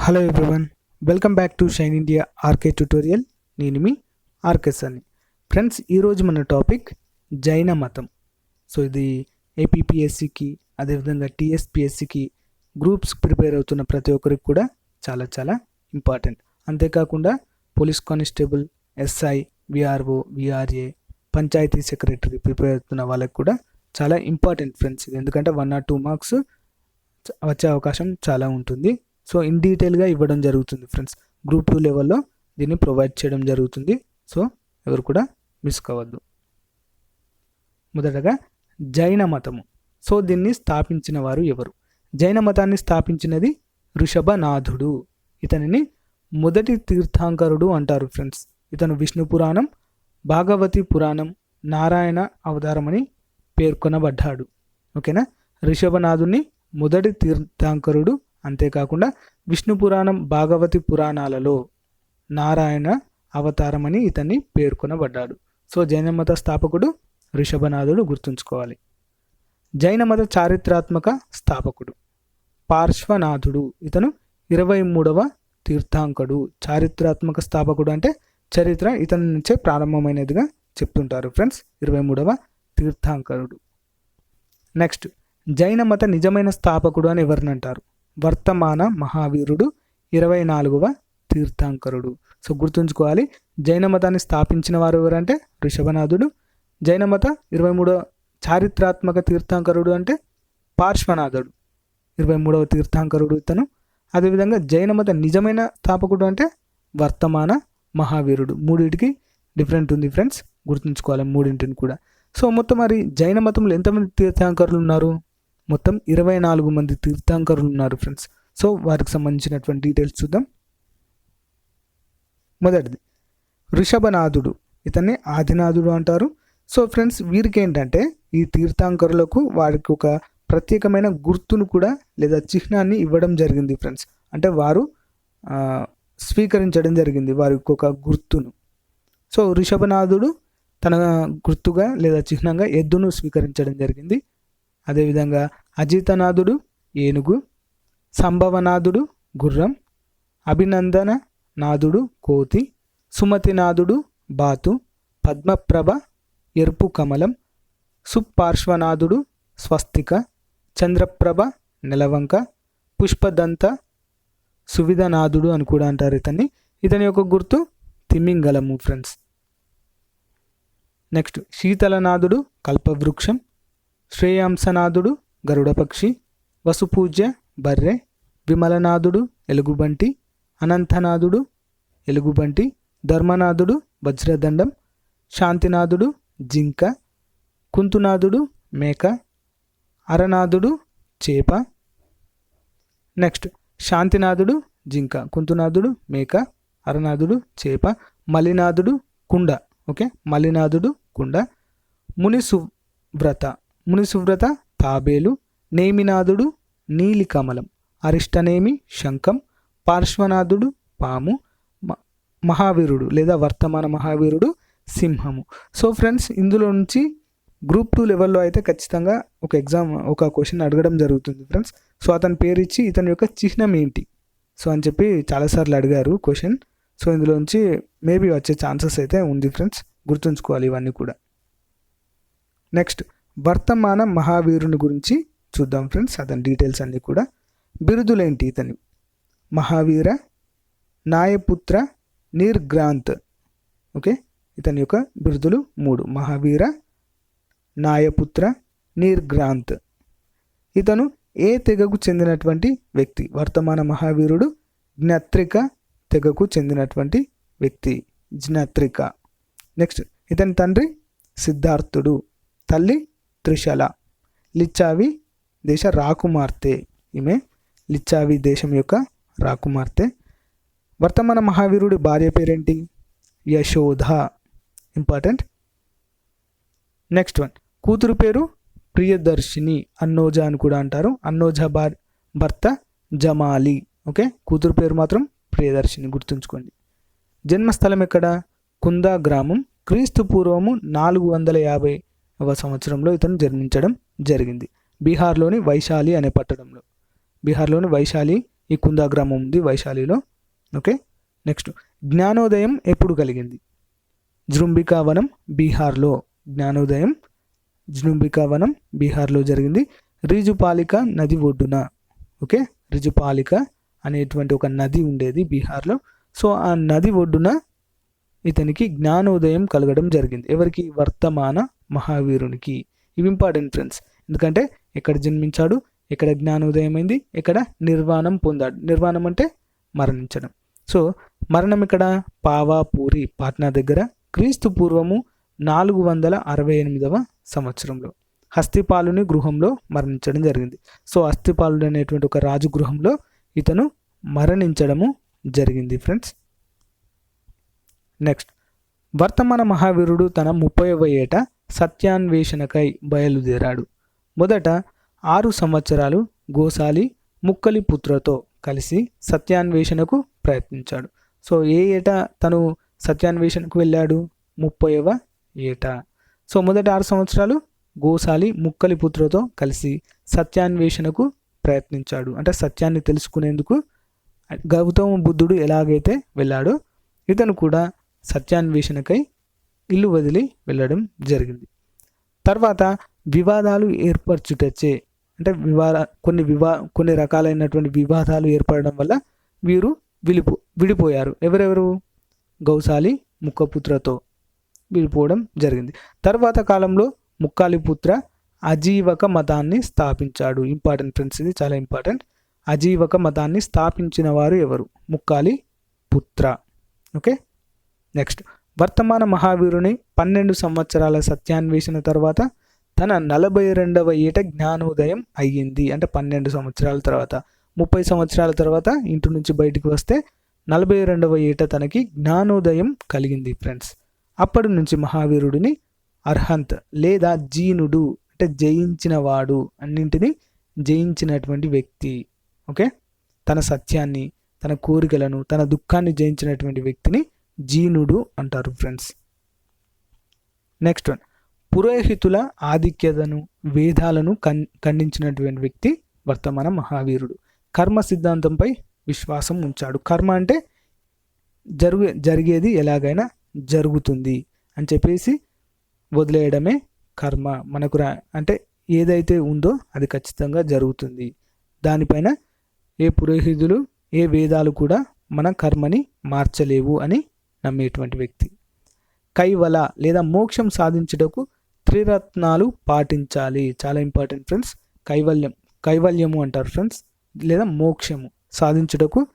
Hello everyone welcome back to shine India RK tutorial నేను మీ ఆర్కెస్ అని ఫ్రెండ్స్ ఈరోజు మన టాపిక్ జైన మతం. సో ఇది ఏపీపీఎస్సికి అదేవిధంగా టీఎస్పిఎస్సికి గ్రూప్స్ ప్రిపేర్ అవుతున్న ప్రతి ఒక్కరికి కూడా చాలా చాలా ఇంపార్టెంట్ అంతేకాకుండా police constable SI VRO VRA panchayat secretary prepare అవుతున్న వాళ్ళకి కూడా చాలా ఇంపార్టెంట్ ఫ్రెండ్స్ ఇది ఎందుకంటే వన్ ఆర్ టూ మార్క్స్ వచ్చే అవకాశం చాలా ఉంటుంది. సో ఇన్ డీటెయిల్గా ఇవ్వడం జరుగుతుంది ఫ్రెండ్స్ గ్రూప్ టూ లెవెల్లో దీన్ని ప్రొవైడ్ చేయడం జరుగుతుంది. సో ఎవరు కూడా మిస్ కావద్దు. మొదటగా జైన మతము. సో దీన్ని స్థాపించిన వారు ఎవరు? జైన మతాన్ని స్థాపించినది ఋషభనాథుడు. ఇతనిని మొదటి తీర్థాంకరుడు అంటారు ఫ్రెండ్స్ ఇతను విష్ణు పురాణం భాగవతి పురాణం నారాయణ అవతారమని పేర్కొనబడ్డాడు. ఓకేనా? ఋషభనాథుని మొదటి తీర్థాంకరుడు అంతేకాకుండా విష్ణు పురాణం భాగవతి పురాణాలలో నారాయణ అవతారమని ఇతన్ని పేర్కొనబడ్డాడు. సో జైన మత స్థాపకుడు ఋషభనాథుడు గుర్తుంచుకోవాలి. జైన మత చారిత్రాత్మక స్థాపకుడు పార్శ్వనాథుడు. ఇతను ఇరవై మూడవ తీర్థాంకుడు. చారిత్రాత్మక స్థాపకుడు అంటే చరిత్ర ఇతని నుంచే ప్రారంభమైనదిగా చెప్తుంటారు ఫ్రెండ్స్. ఇరవై మూడవ తీర్థాంకరుడు నెక్స్ట్ జైన మత నిజమైన స్థాపకుడు అని ఎవరిని అంటారు? వర్తమాన మహావీరుడు ఇరవై నాలుగవ తీర్థాంకరుడు. సో గుర్తుంచుకోవాలి జైన మతాన్ని స్థాపించిన వారు ఎవరంటే ఋషభనాథుడు. జైన మత ఇరవై మూడవ చారిత్రాత్మక తీర్థాంకరుడు అంటే పార్శ్వనాథుడు. ఇరవై మూడవ తీర్థాంకరుడు ఇతను. అదేవిధంగా జైన మత నిజమైన స్థాపకుడు అంటే వర్తమాన మహావీరుడు. మూడింటికి డిఫరెంట్ ఉంది ఫ్రెండ్స్ గుర్తుంచుకోవాలి మూడింటిని కూడా. సో మొత్తం మరి జైన మతంలో ఎంతమంది తీర్థాంకరులు ఉన్నారు? మొత్తం ఇరవై నాలుగు మంది తీర్థాంకరులు ఉన్నారు ఫ్రెండ్స్ సో వారికి సంబంధించినటువంటి డీటెయిల్స్ చూద్దాం. మొదటిది ఋషభనాథుడు ఇతన్ని ఆదినాథుడు అంటారు. సో ఫ్రెండ్స్ వీరికి ఏంటంటే ఈ తీర్థాంకరులకు వారికి ఒక ప్రత్యేకమైన గుర్తును కూడా లేదా చిహ్నాన్ని ఇవ్వడం జరిగింది ఫ్రెండ్స్ అంటే వారు స్వీకరించడం జరిగింది వారికి ఒక గుర్తును. సో ఋషభనాథుడు తన గుర్తుగా లేదా చిహ్నంగా ఎద్దును స్వీకరించడం జరిగింది. అదేవిధంగా అజితనాథుడు ఏనుగు సంభవనాథుడు గుర్రం అభినందన నాథుడు కోతి సుమతినాథుడు బాతు పద్మప్రభ ఎరుపు కమలం సుపార్శ్వనాథుడు స్వస్తిక చంద్రప్రభ నెలవంక పుష్పదంత సువిధనాథుడు అని కూడా అంటారు ఇతన్ని. ఇతని యొక్క గుర్తు తిమ్మింగలము ఫ్రెండ్స్ నెక్స్ట్ శీతలనాథుడు కల్పవృక్షం శ్రేయాంసనాథుడు గరుడపక్షి వసుపూజ్య బర్రె విమలనాథుడు ఎలుగుబంటి అనంతనాథుడు ఎలుగుబంటి ధర్మనాథుడు వజ్రదండం శాంతినాథుడు జింక కుంతునాథుడు మేక అరనాథుడు చేప. నెక్స్ట్ శాంతినాథుడు జింక కుంతునాథుడు మేక అరనాథుడు చేప మలినాథుడు కుండ ఓకే? మలినాథుడు కుండ. మునిసువ్రత. మునిసువ్రత తాబేలు నేమినాథుడు నీలికమలం అరిష్టనేమి శంఖం పార్శ్వనాథుడు పాము మ- మహావీరుడు లేదా వర్తమాన మహావీరుడు సింహము. సో ఫ్రెండ్స్ ఇందులో నుంచి గ్రూప్ టూ లెవెల్లో అయితే ఖచ్చితంగా ఒక ఎగ్జామ్ ఒక క్వశ్చన్ అడగడం జరుగుతుంది ఫ్రెండ్స్. సో అతని పేరు ఇచ్చి ఇతని యొక్క చిహ్నం ఏంటి? సో అని చెప్పి చాలాసార్లు అడిగారు క్వశ్చన్. సో ఇందులో నుంచి మేబీ వచ్చే ఛాన్సెస్ అయితే ఉంది ఫ్రెండ్స్. గుర్తుంచుకోవాలి ఇవన్నీ కూడా. నెక్స్ట్ వర్తమాన మహావీరుని గురించి చూద్దాం ఫ్రెండ్స్. అతని డీటెయిల్స్ అన్నీ కూడా బిరుదులేంటి ఇతని? మహావీర నాయపుత్ర నిర్గ్రాంత్. ఓకే? ఇతని యొక్క బిరుదులు మూడు. మహావీర నాయపుత్ర నిర్గ్రాంత్. ఇతను ఏ తెగకు చెందినటువంటి వ్యక్తి? వర్తమాన మహావీరుడు జ్ఞత్రిక తెగకు చెందినటువంటి వ్యక్తి. జ్ఞత్రిక. నెక్స్ట్ ఇతని తండ్రి సిద్ధార్థుడు. తల్లి త్రిశల. లిచ్చావి దేశ రాకుమార్తె. ఈమె లిచ్చావి దేశం యొక్క రాకుమార్తె. వర్తమాన మహావీరుడి భార్య పేరేంటి? యశోధ. ఇంపార్టెంట్. Next one. కూతురు పేరు ప్రియదర్శిని. అన్నోజ అని కూడా అంటారు. అన్నోజ భార్ భర్త జమాలి. ఓకే? కూతురు పేరు మాత్రం ప్రియదర్శిని గుర్తుంచుకోండి. జన్మస్థలం ఎక్కడ? కుందా గ్రామం. క్రీస్తు పూర్వము నాలుగు వందల యాభై సంవత్సరంలో ఇతను జన్మించడం జరిగింది. బీహార్లోని వైశాలి అనే పట్టణంలో. బీహార్లోని వైశాలి ఈ కుందా గ్రామం ఉంది వైశాలిలో. ఓకే? నెక్స్ట్. జ్ఞానోదయం ఎప్పుడు కలిగింది? జృంబికావనం బీహార్లో. జ్ఞానోదయం జృంబికావనం బీహార్లో జరిగింది. రిజుపాలిక నది ఒడ్డున. ఓకే? రిజుపాలిక అనేటువంటి ఒక నది ఉండేది బీహార్లో. సో ఆ నది ఒడ్డున ఇతనికి జ్ఞానోదయం కలగడం జరిగింది. ఎవరికి? వర్తమాన మహావీరునికి ఇవి ఇంపార్టెంట్ ఫ్రెండ్స్ ఎందుకంటే ఎక్కడ జన్మించాడు ఎక్కడ జ్ఞానోదయమైంది ఎక్కడ నిర్వాణం పొందాడు. నిర్వాణం అంటే మరణించడం. సో మరణం ఇక్కడ పావాపూరి పాట్నా దగ్గర క్రీస్తు పూర్వము నాలుగు వందల అరవై ఎనిమిదవ సంవత్సరంలో హస్తిపాలుని గృహంలో మరణించడం జరిగింది. సో హస్తిపాలుడు అనేటువంటి ఒక రాజు గృహంలో ఇతను మరణించడము జరిగింది ఫ్రెండ్స్ నెక్స్ట్ వర్తమాన మహావీరుడు తన ముప్పైవ ఏట సత్యాన్వేషణకై బయలుదేరాడు. మొదట ఆరు సంవత్సరాలు గోసాలి ముక్కలి పుత్రతో కలిసి సత్యాన్వేషణకు ప్రయత్నించాడు. సో ఏ ఏట తను సత్యాన్వేషణకు వెళ్ళాడు? ముప్పైవ ఏట. సో మొదట ఆరు సంవత్సరాలు గోసాలి ముక్కలి పుత్రతో కలిసి సత్యాన్వేషణకు ప్రయత్నించాడు. అంటే సత్యాన్ని తెలుసుకునేందుకు గౌతమ బుద్ధుడు ఎలాగైతే వెళ్ళాడో ఇతను కూడా సత్యాన్వేషణకై ఇల్లు వదిలి వెళ్ళడం జరిగింది. తర్వాత వివాదాలు ఏర్పరచుటచ్చే అంటే వివాద కొన్ని వివా కొన్ని రకాలైనటువంటి వివాదాలు ఏర్పడడం వల్ల వీరు విలిపో విడిపోయారు. ఎవరెవరు? గౌసాలి ముక్కపుత్రతో విడిపోవడం జరిగింది. తర్వాత కాలంలో ముక్కాలిపుత్ర అజీవక మతాన్ని స్థాపించాడు. ఇంపార్టెంట్ ఫ్రెండ్స్ ఇది చాలా ఇంపార్టెంట్. అజీవక మతాన్ని స్థాపించిన వారు ఎవరు? ముక్కాలి పుత్ర. ఓకే? నెక్స్ట్. వర్తమాన మహావీరుని పన్నెండు సంవత్సరాల సత్యాన్వేషణ తర్వాత తన నలభై రెండవ ఏట జ్ఞానోదయం అయ్యింది. అంటే పన్నెండు సంవత్సరాల తర్వాత. ముప్పై సంవత్సరాల తర్వాత ఇంటి నుంచి బయటికి వస్తే నలభై రెండవ ఏట తనకి జ్ఞానోదయం కలిగింది ఫ్రెండ్స్. అప్పటి నుంచి మహావీరుడిని అర్హంత్ లేదా జీనుడు అంటే జయించిన వాడు అన్నింటినీ జయించినటువంటి వ్యక్తి. ఓకే? తన సత్యాన్ని తన కోరికలను తన దుఃఖాన్ని జయించినటువంటి వ్యక్తిని జీనుడు అంటారు ఫ్రెండ్స్. Next one. పురోహితుల ఆధిక్యతను వేదాలను కన్ ఖండించినటువంటి వ్యక్తి వర్తమాన మహావీరుడు. కర్మ సిద్ధాంతంపై విశ్వాసం ఉంచాడు. కర్మ అంటే జరుగు జరిగేది ఎలాగైనా జరుగుతుంది అని చెప్పేసి వదిలేయడమే కర్మ. మనకు రా అంటే ఏదైతే ఉందో అది ఖచ్చితంగా జరుగుతుంది. దానిపైన ఏ పురోహితులు ఏ వేదాలు కూడా మన కర్మని మార్చలేవు అని నమ్మేటువంటి వ్యక్తి. కైవల లేదా మోక్షం సాధించుటకు త్రిరత్నాలు పాటించాలి. చాలా ఇంపార్టెంట్ ఫ్రెండ్స్ కైవల్యం కైవల్యము అంటారు ఫ్రెండ్స్ లేదా మోక్షము సాధించుటకు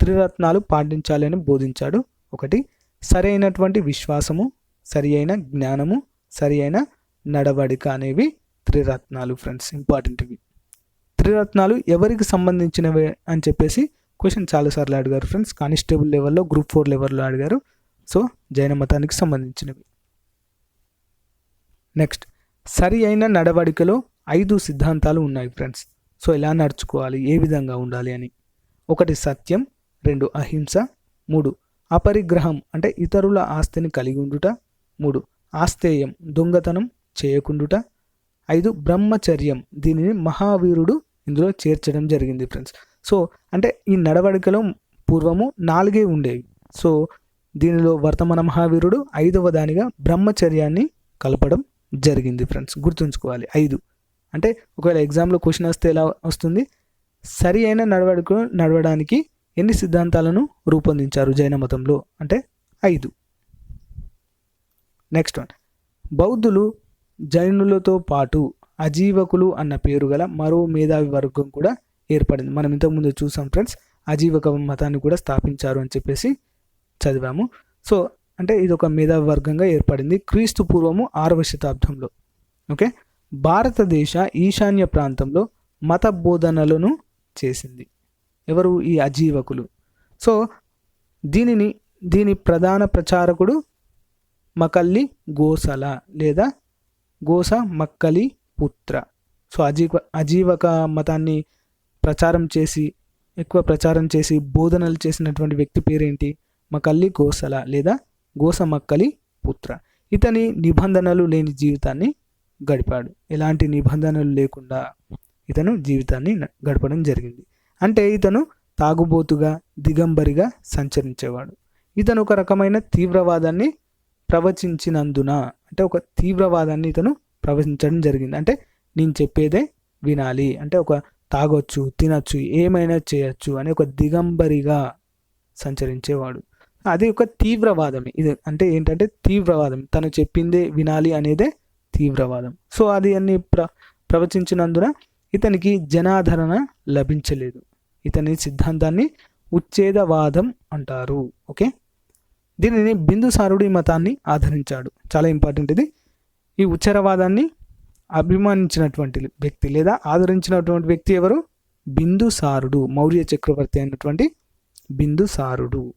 త్రిరత్నాలు పాటించాలి అని బోధించాడు. ఒకటి సరైనటువంటి విశ్వాసము సరి అయిన జ్ఞానము సరి అయిన నడవడిక అనేవి త్రిరత్నాలు ఫ్రెండ్స్ ఇంపార్టెంట్ ఇవి. త్రిరత్నాలు ఎవరికి సంబంధించినవి అని చెప్పేసి క్వశ్చన్ చాలాసార్లు అడిగారు ఫ్రెండ్స్ కానిస్టేబుల్ లెవెల్లో గ్రూప్ ఫోర్ లెవెల్లో అడిగారు. సో జైన మతానికి సంబంధించినవి. నెక్స్ట్ సరి అయిన నడవడికలో ఐదు సిద్ధాంతాలు ఉన్నాయి ఫ్రెండ్స్ సో ఎలా నడుచుకోవాలి? ఏ విధంగా ఉండాలి అని? ఒకటి సత్యం. రెండు అహింస. మూడు అపరిగ్రహం అంటే ఇతరుల ఆస్తిని కలిగి ఉండుట. మూడు ఆస్తేయం దొంగతనం చేయకుండుట. ఐదు బ్రహ్మచర్యం. దీనిని మహావీరుడు ఇందులో చేర్చడం జరిగింది ఫ్రెండ్స్ సో అంటే ఈ నడవడికలో పూర్వము నాలుగే ఉండేవి. సో దీనిలో వర్తమాన మహావీరుడు ఐదవ దానిగా బ్రహ్మచర్యాన్ని కలపడం జరిగింది ఫ్రెండ్స్. గుర్తుంచుకోవాలి. ఐదు. అంటే ఒకవేళ ఎగ్జామ్లో క్వశ్చన్ వస్తే ఎలా వస్తుంది? సరి అయిన నడవడిక నడవడానికి ఎన్ని సిద్ధాంతాలను రూపొందించారు జైన మతంలో? అంటే ఐదు. Next one. బౌద్ధులు జైనులతో పాటు అజీవకులు అన్న పేరు గల మరో మేధావి వర్గం కూడా ఏర్పడింది. మనం ఇంతకుముందు చూసాం ఫ్రెండ్స్. అజీవక మతాన్ని కూడా స్థాపించారు అని చెప్పేసి చదివాము. సో అంటే ఇది ఒక మేధావి వర్గంగా ఏర్పడింది. క్రీస్తు పూర్వము ఆరవ శతాబ్దంలో. ఓకే? భారతదేశ ఈశాన్య ప్రాంతంలో మత బోధనలను చేసింది. ఎవరు? ఈ అజీవకులు. సో దీనిని దీని ప్రధాన ప్రచారకుడు మకల్లి గోసల లేదా గోస మక్కలి పుత్ర. సో అజీవ అజీవక మతాన్ని ప్రచారం చేసి ఎక్కువ ప్రచారం చేసి బోధనలు చేసినటువంటి వ్యక్తి పేరేంటి? మకల్లి గోసల లేదా గోసమక్కలి పుత్ర. ఇతని నిబంధనలు లేని జీవితాన్ని గడిపాడు. ఎలాంటి నిబంధనలు లేకుండా ఇతను జీవితాన్ని న- గడపడం జరిగింది. అంటే ఇతను తాగుబోతుగా దిగంబరిగా సంచరించేవాడు. ఇతను ఒక రకమైన తీవ్రవాదాన్ని ప్రవచించినందున అంటే ఒక తీవ్రవాదాన్ని ఇతను ప్రవచించడం జరిగింది. అంటే నేను చెప్పేదే వినాలి. అంటే ఒక తాగొచ్చు తినచ్చు ఏమైనా చేయొచ్చు అని ఒక దిగంబరిగా సంచరించేవాడు. అది ఒక తీవ్రవాదం ఇది అంటే ఏంటంటే తీవ్రవాదం. తను చెప్పిందే వినాలి అనేదే తీవ్రవాదం. సో అది అన్ని ప్ర ప్రవచించినందున ఇతనికి జనాదరణ లభించలేదు. ఇతని సిద్ధాంతాన్ని ఉచ్ఛేదవాదం అంటారు. ఓకే? దీనిని బిందుసారుడు ఈ మతాన్ని ఆదరించాడు. చాలా ఇంపార్టెంట్ ఇది. ఈ ఉచ్చరవాదాన్ని అభిమానించినటువంటి వ్యక్తి లేదా ఆదరించినటువంటి వ్యక్తి ఎవరు? బిందుసారుడు మౌర్య చక్రవర్తి అయినటువంటి బిందుసారుడు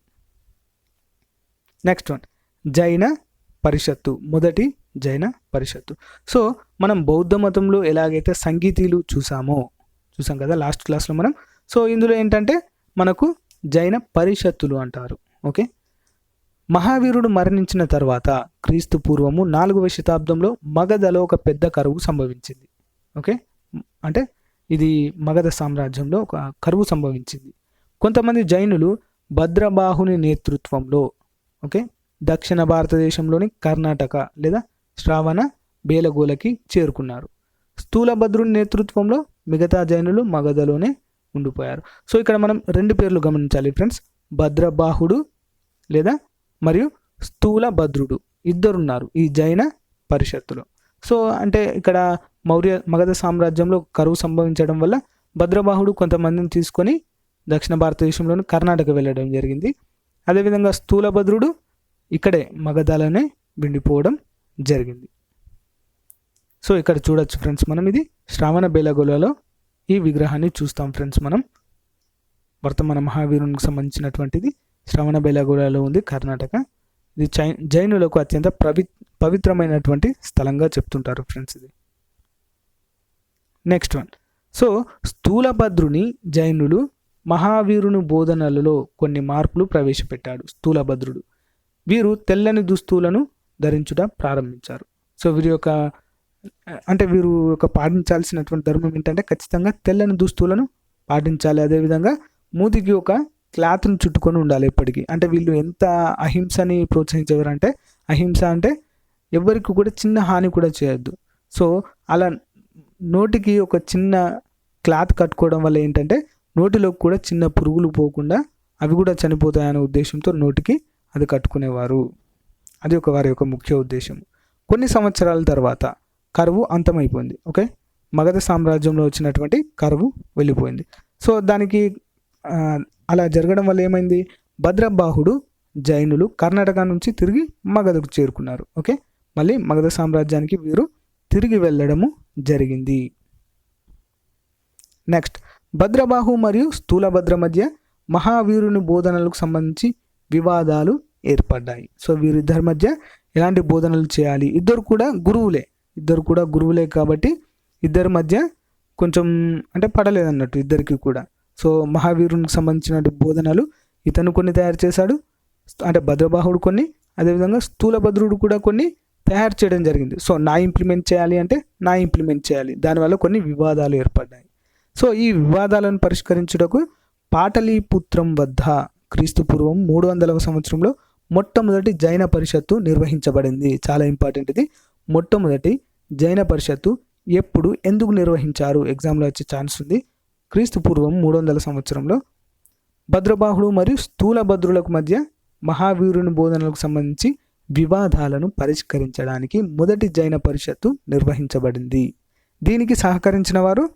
నెక్స్ట్ వన్ జైన పరిషత్తు. మొదటి జైన పరిషత్తు. సో మనం బౌద్ధ మతంలో ఎలాగైతే సంగీతీలు చూసామో చూసాం కదా లాస్ట్ క్లాస్లో మనం. సో ఇందులో ఏంటంటే మనకు జైన పరిషత్తులు అంటారు. ఓకే? మహావీరుడు మరణించిన తర్వాత క్రీస్తు పూర్వము నాలుగవ శతాబ్దంలో మగధలో ఒక పెద్ద కరువు సంభవించింది. ఓకే? అంటే ఇది మగధ సామ్రాజ్యంలో ఒక కరువు సంభవించింది. కొంతమంది జైనులు భద్రబాహుని నేతృత్వంలో ఓకే? దక్షిణ భారతదేశంలోని కర్ణాటక లేదా శ్రావణ బేలగోలకి చేరుకున్నారు. స్థూలభద్రుని నేతృత్వంలో మిగతా జైనులు మగధలోనే ఉండిపోయారు. సో ఇక్కడ మనం రెండు పేర్లు గమనించాలి ఫ్రెండ్స్. భద్రబాహుడు లేదా మరియు స్థూల భద్రుడు ఇద్దరున్నారు ఈ జైన పరిషత్తులో. సో అంటే ఇక్కడ మౌర్య మగధ సామ్రాజ్యంలో కరువు సంభవించడం వల్ల భద్రబాహుడు కొంతమందిని తీసుకొని దక్షిణ భారతదేశంలోని కర్ణాటక వెళ్ళడం జరిగింది. అదేవిధంగా స్థూలభద్రుడు ఇక్కడే మగధాలనే విండిపోవడం జరిగింది. సో ఇక్కడ చూడొచ్చు ఫ్రెండ్స్ మనం ఇది. శ్రావణ బేలగొలలో ఈ విగ్రహాన్ని చూస్తాం ఫ్రెండ్స్ మనం. వర్తమాన మహావీరునికి సంబంధించినటువంటిది శ్రవణ బెలగూడలో ఉంది కర్ణాటక. ఇది జై జైనులకు అత్యంత ప్రవి పవిత్రమైనటువంటి స్థలంగా చెప్తుంటారు ఫ్రెండ్స్ ఇది. Next one. సో స్థూలభద్రుని జైనులు మహావీరుని బోధనలలో కొన్ని మార్పులు ప్రవేశపెట్టాడు స్థూలభద్రుడు. వీరు తెల్లని దుస్తులను ధరించుట ప్రారంభించారు. సో వీరి యొక్క అంటే వీరు యొక్క పాటించాల్సినటువంటి ధర్మం ఏంటంటే ఖచ్చితంగా తెల్లని దుస్తులను పాటించాలి. అదేవిధంగా మూతికి ఒక క్లాత్ను చుట్టుకొని ఉండాలి ఎప్పటికీ. అంటే వీళ్ళు ఎంత అహింసని ప్రోత్సహించేవారు అంటే అహింస అంటే ఎవరికి కూడా చిన్న హాని కూడా చేయొద్దు. సో అలా నోటికి ఒక చిన్న క్లాత్ కట్టుకోవడం వల్ల ఏంటంటే నోటిలో కూడా చిన్న పురుగులు పోకుండా అవి కూడా చనిపోతాయనే ఉద్దేశంతో నోటికి అది కట్టుకునేవారు. అది ఒక వారి యొక్క ముఖ్య ఉద్దేశం. కొన్ని సంవత్సరాల తర్వాత కరువు అంతమైపోయింది. ఓకే? మగధ సామ్రాజ్యంలో వచ్చినటువంటి కరువు వెళ్ళిపోయింది. సో దానికి అలా జరగడం వల్ల ఏమైంది? భద్రబాహుడు జైనులు కర్ణాటక నుంచి తిరిగి మగధకు చేరుకున్నారు. ఓకే? మళ్ళీ మగధ సామ్రాజ్యానికి వీరు తిరిగి వెళ్ళడము జరిగింది. నెక్స్ట్ భద్రబాహు మరియు స్థూలభద్ర మధ్య మహావీరుని బోధనలకు సంబంధించి వివాదాలు ఏర్పడ్డాయి. సో వీరిద్దరి మధ్య ఎలాంటి బోధనలు చేయాలి? ఇద్దరు కూడా గురువులే. ఇద్దరు కూడా గురువులే కాబట్టి ఇద్దరి మధ్య కొంచెం అంటే పడలేదన్నట్టు ఇద్దరికి కూడా. సో మహావీరునికి సంబంధించిన బోధనలు ఇతను కొన్ని తయారు చేశాడు. అంటే భద్రబాహుడు కొన్ని అదేవిధంగా స్థూలభద్రుడు కూడా కొన్ని తయారు చేయడం జరిగింది. సో నా ఇంప్లిమెంట్ చేయాలి అంటే నా ఇంప్లిమెంట్ చేయాలి. దానివల్ల కొన్ని వివాదాలు ఏర్పడ్డాయి. సో ఈ వివాదాలను పరిష్కరించుటకు పాటలీపుత్రం వద్ద క్రీస్తు పూర్వం మూడు వందలవ సంవత్సరంలో మొట్టమొదటి జైన పరిషత్తు నిర్వహించబడింది. చాలా ఇంపార్టెంట్ ఇది. మొట్టమొదటి జైన పరిషత్తు ఎప్పుడు ఎందుకు నిర్వహించారు? ఎగ్జామ్లో వచ్చే ఛాన్స్ ఉంది. క్రీస్తు పూర్వం మూడు వందల సంవత్సరంలో భద్రబాహుడు మరియు స్థూల భద్రులకు మధ్య మహావీరుని బోధనలకు సంబంధించి వివాదాలను పరిష్కరించడానికి మొదటి జైన పరిషత్తు నిర్వహించబడింది. దీనికి సహకరించిన వారు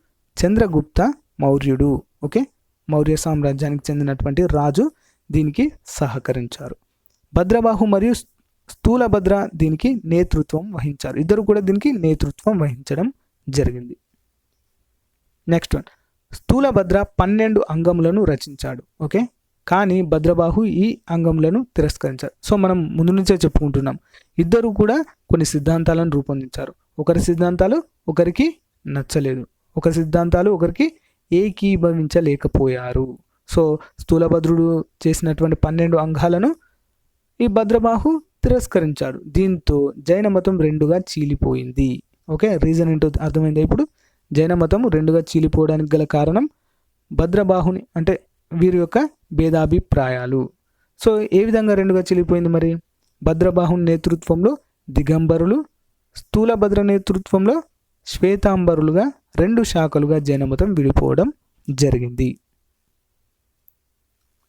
చంద్రగుప్త మౌర్యుడు ఓకే? మౌర్య సామ్రాజ్యానికి చెందినటువంటి రాజు దీనికి సహకరించారు. భద్రబాహు మరియు స్థూలభద్ర దీనికి నేతృత్వం వహించారు. ఇద్దరు కూడా దీనికి నేతృత్వం వహించడం జరిగింది. నెక్స్ట్ వన్ స్థూలభద్ర పన్నెండు అంగములను రచించాడు ఓకే? కానీ భద్రబాహు ఈ అంగములను తిరస్కరించారు. సో మనం ముందు నుంచే చెప్పుకుంటున్నాం. ఇద్దరు కూడా కొన్ని సిద్ధాంతాలను రూపొందించారు. ఒకరి సిద్ధాంతాలు ఒకరికి నచ్చలేదు. ఒకరి సిద్ధాంతాలు ఒకరికి ఏకీభవించలేకపోయారు. సో స్థూలభద్రుడు చేసినటువంటి పన్నెండు అంగాలను ఈ భద్రబాహు తిరస్కరించాడు. దీంతో జైన మతం రెండుగా చీలిపోయింది. ఓకే రీజన్ ఏంటో అర్థమైందా ఇప్పుడు? జైన మతం రెండుగా చీలిపోవడానికి గల కారణం భద్రబాహుని అంటే వీరి యొక్క భేదాభిప్రాయాలు. సో ఏ విధంగా రెండుగా చీలిపోయింది మరి? భద్రబాహుని నేతృత్వంలో దిగంబరులు స్థూలభద్ర నేతృత్వంలో శ్వేతాంబరులుగా రెండు శాఖలుగా జైనమతం విడిపోవడం జరిగింది.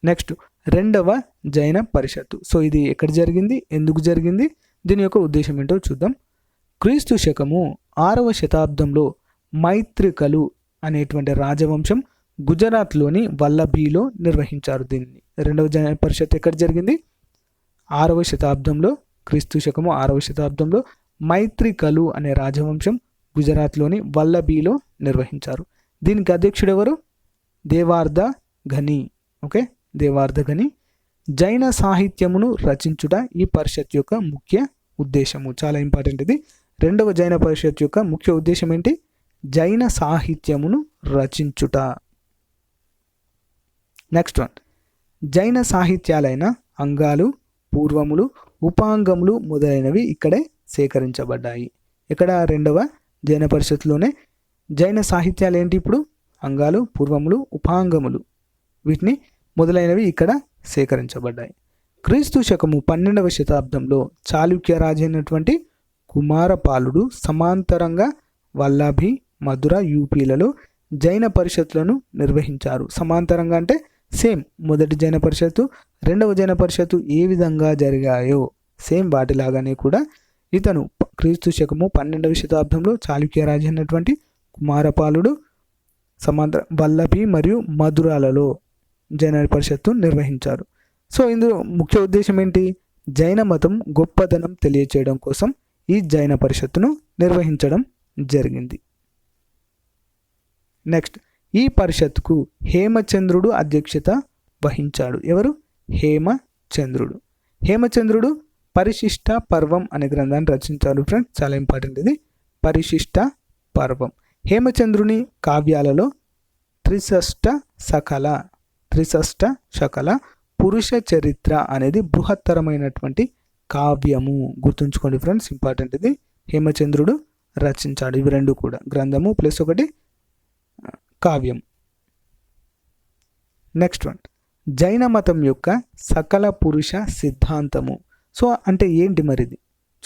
నెక్స్ట్ రెండవ జైన పరిషత్తు. సో ఇది ఎక్కడ జరిగింది? ఎందుకు జరిగింది? దీని యొక్క ఉద్దేశం ఏంటో చూద్దాం. క్రీస్తు శకము ఆరవ శతాబ్దంలో మైత్రికలు అనేటువంటి రాజవంశం గుజరాత్లోని వల్లభీలో నిర్వహించారు దీన్ని. రెండవ జైన పరిషత్ ఎక్కడ జరిగింది? ఆరవ శతాబ్దంలో క్రీస్తు శకము ఆరవ శతాబ్దంలో మైత్రికలు అనే రాజవంశం గుజరాత్లోని వల్లభీలో నిర్వహించారు. దీనికి అధ్యక్షుడు ఎవరు దేవార్ధ ఘని. ఓకే? దేవార్ధ ఘని. జైన సాహిత్యమును రచించుట ఈ పరిషత్ యొక్క ముఖ్య ఉద్దేశము. చాలా ఇంపార్టెంట్ ఇది. రెండవ జైన పరిషత్ యొక్క ముఖ్య ఉద్దేశం ఏంటి? జైన సాహిత్యమును రచించుట. నెక్స్ట్ వన్ జైన సాహిత్యాలైన అంగాలు పూర్వములు ఉపాంగములు మొదలైనవి ఇక్కడే సేకరించబడ్డాయి. ఇక్కడ రెండవ జైన పరిషత్లోనే జైన సాహిత్యాలు ఏంటి ఇప్పుడు? అంగాలు పూర్వములు ఉపాంగములు. వీటిని మొదలైనవి ఇక్కడ సేకరించబడ్డాయి. క్రీస్తు శకము పన్నెండవ శతాబ్దంలో చాళుక్య రాజు అయినటువంటి కుమారపాలుడు సమాంతరంగా వల్లభి మధుర యూపీలలో జైన పరిషత్లను నిర్వహించారు. సమాంతరంగా అంటే సేమ్ మొదటి జైన పరిషత్తు రెండవ జైన పరిషత్తు ఏ విధంగా జరిగాయో సేమ్ వాటిలాగానే కూడా ఇతను క్రీస్తు శకము పన్నెండవ శతాబ్దంలో చాళుక్య రాజు అయినటువంటి కుమారపాలుడు సమాంతర వల్లభి మరియు మధురాలలో జైన పరిషత్తు నిర్వహించారు. సో ఇందులో ముఖ్య ఉద్దేశం ఏంటి? జైన మతం గొప్పదనం తెలియచేయడం కోసం ఈ జైన పరిషత్తును నిర్వహించడం జరిగింది. నెక్స్ట్ ఈ పరిషత్కు హేమచంద్రుడు అధ్యక్షత వహించాడు. ఎవరు? హేమచంద్రుడు. హేమచంద్రుడు పరిశిష్ట పర్వం అనే గ్రంథాన్ని రచించారు ఫ్రెండ్స్ చాలా ఇంపార్టెంట్ ఇది. పరిశిష్ట పర్వం. హేమచంద్రుని కావ్యాలలో త్రిషష్ట సకల త్రిషష్ట సకల పురుష చరిత్ర అనేది బృహత్తరమైనటువంటి కావ్యము. గుర్తుంచుకోండి ఫ్రెండ్స్ ఇంపార్టెంట్ ఇది. హేమచంద్రుడు రచించాడు. ఇవి రెండు కూడా. గ్రంథము ప్లస్ ఒకటి కావ్యం. నెక్స్ట్ వన్ జైన మతం యొక్క సకల పురుష సిద్ధాంతము. సో అంటే ఏంటి మరిది?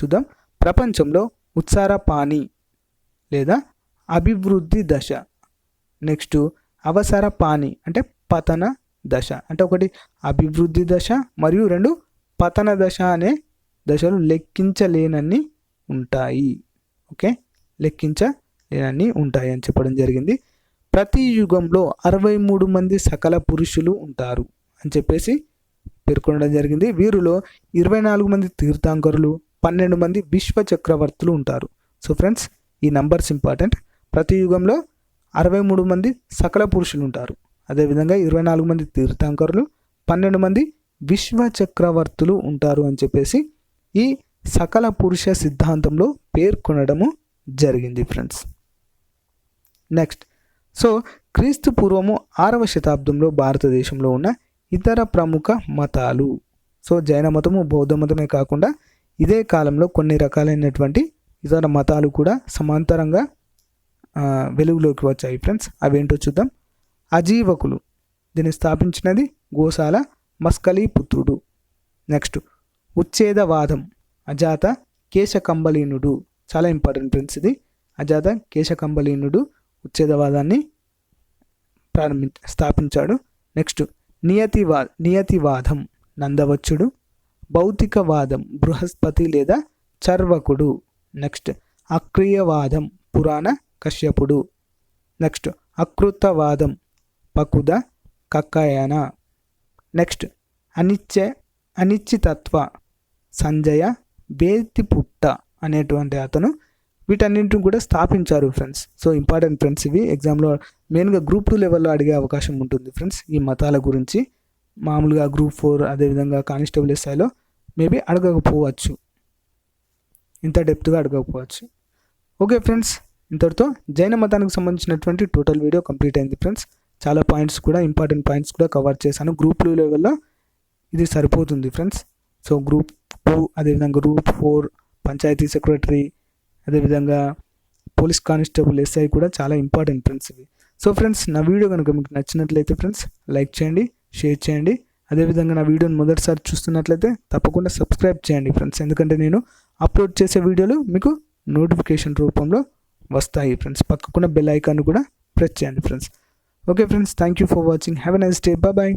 చూద్దాం. ప్రపంచంలో ఉత్సార పాని లేదా అభివృద్ధి దశ. నెక్స్ట్ అవసర పాని అంటే పతన దశ. అంటే ఒకటి అభివృద్ధి దశ మరియు రెండు పతన దశ అనే దశలు లెక్కించలేనన్ని ఉంటాయి. ఓకే? లెక్కించలేనన్ని ఉంటాయి అని చెప్పడం జరిగింది. ప్రతి యుగంలో అరవై మూడు మంది సకల పురుషులు ఉంటారు అని చెప్పేసి పేర్కొనడం జరిగింది. వీరిలో ఇరవై నాలుగు మంది తీర్థాంకరులు పన్నెండు మంది విశ్వ చక్రవర్తులు ఉంటారు. సో ఫ్రెండ్స్ ఈ నంబర్స్ ఇంపార్టెంట్. ప్రతి యుగంలో అరవై మూడు మంది సకల పురుషులు ఉంటారు. అదేవిధంగా ఇరవై నాలుగు మంది తీర్థాంకరులు పన్నెండు మంది విశ్వ చక్రవర్తులు ఉంటారు అని చెప్పేసి ఈ సకల పురుష సిద్ధాంతంలో పేర్కొనడము జరిగింది ఫ్రెండ్స్. నెక్స్ట్. సో క్రీస్తు పూర్వము ఆరవ శతాబ్దంలో భారతదేశంలో ఉన్న ఇతర ప్రముఖ మతాలు. సో జైన మతము బౌద్ధ మతమే కాకుండా ఇదే కాలంలో కొన్ని రకాలైనటువంటి ఇతర మతాలు కూడా సమాంతరంగా వెలుగులోకి వచ్చాయి ఫ్రెండ్స్. అవేంటో చూద్దాం. అజీవకులు. దీన్ని స్థాపించినది గోశాల మస్కలి పుత్రుడు నెక్స్ట్ ఉచ్ఛేదవాదం. అజాత కేశకంబలీనుడు. చాలా ఇంపార్టెంట్ ఫ్రెండ్స్ ఇది. అజాత కేశకంబలీనుడు ఉచ్ఛేదవాదాన్ని ప్రారంభి స్థాపించాడు. నెక్స్ట్ నియతివా నియతివాదం నందవచ్చుడు భౌతికవాదం బృహస్పతి లేదా చర్వకుడు. నెక్స్ట్ అక్రియవాదం పురాణ కశ్యపుడు. నెక్స్ట్ అకృతవాదం పకుద కక్కయన. నెక్స్ట్ అనిశ్చ అనిశ్చితత్వ సంజయ బేతిపుట్ట అనేటువంటి అతను వీటన్నింటిని కూడా స్థాపించారు ఫ్రెండ్స్ సో ఇంపార్టెంట్ ఫ్రెండ్స్ ఇవి. ఎగ్జామ్లో మెయిన్గా గ్రూప్ టూ లెవెల్లో అడిగే అవకాశం ఉంటుంది ఫ్రెండ్స్ ఈ మతాల గురించి. మామూలుగా గ్రూప్ ఫోర్ అదేవిధంగా కానిస్టేబుల్ స్థాయిలో మేబీ అడగకపోవచ్చు. ఇంత డెప్త్గా అడగకపోవచ్చు. ఓకే ఫ్రెండ్స్ ఇంతటితో జైన మతానికి సంబంధించినటువంటి టోటల్ వీడియో కంప్లీట్ అయింది ఫ్రెండ్స్ చాలా పాయింట్స్ కూడా ఇంపార్టెంట్ పాయింట్స్ కూడా కవర్ చేశాను. గ్రూప్ టూ లెవెల్లో ఇది సరిపోతుంది ఫ్రెండ్స్ సో గ్రూప్ టూ అదేవిధంగా గ్రూప్ ఫోర్ పంచాయతీ సెక్రటరీ అదేవిధంగా పోలీస్ కానిస్టేబుల్ ఎస్ఐ కూడా చాలా ఇంపార్టెంట్ ఫ్రెండ్స్ ఇవి. సో ఫ్రెండ్స్ నా వీడియో కనుక మీకు నచ్చినట్లయితే ఫ్రెండ్స్ లైక్ చేయండి షేర్ చేయండి. అదేవిధంగా నా వీడియోని మొదటిసారి చూస్తున్నట్లయితే తప్పకుండా సబ్స్క్రైబ్ చేయండి ఫ్రెండ్స్. ఎందుకంటే నేను అప్లోడ్ చేసే వీడియోలు మీకు నోటిఫికేషన్ రూపంలో వస్తాయి ఫ్రెండ్స్. పక్కకున్న బెల్ ఐకాన్ కూడా ప్రెస్ చేయండి friends. Okay friends thank you for watching. Have a nice day. Bye.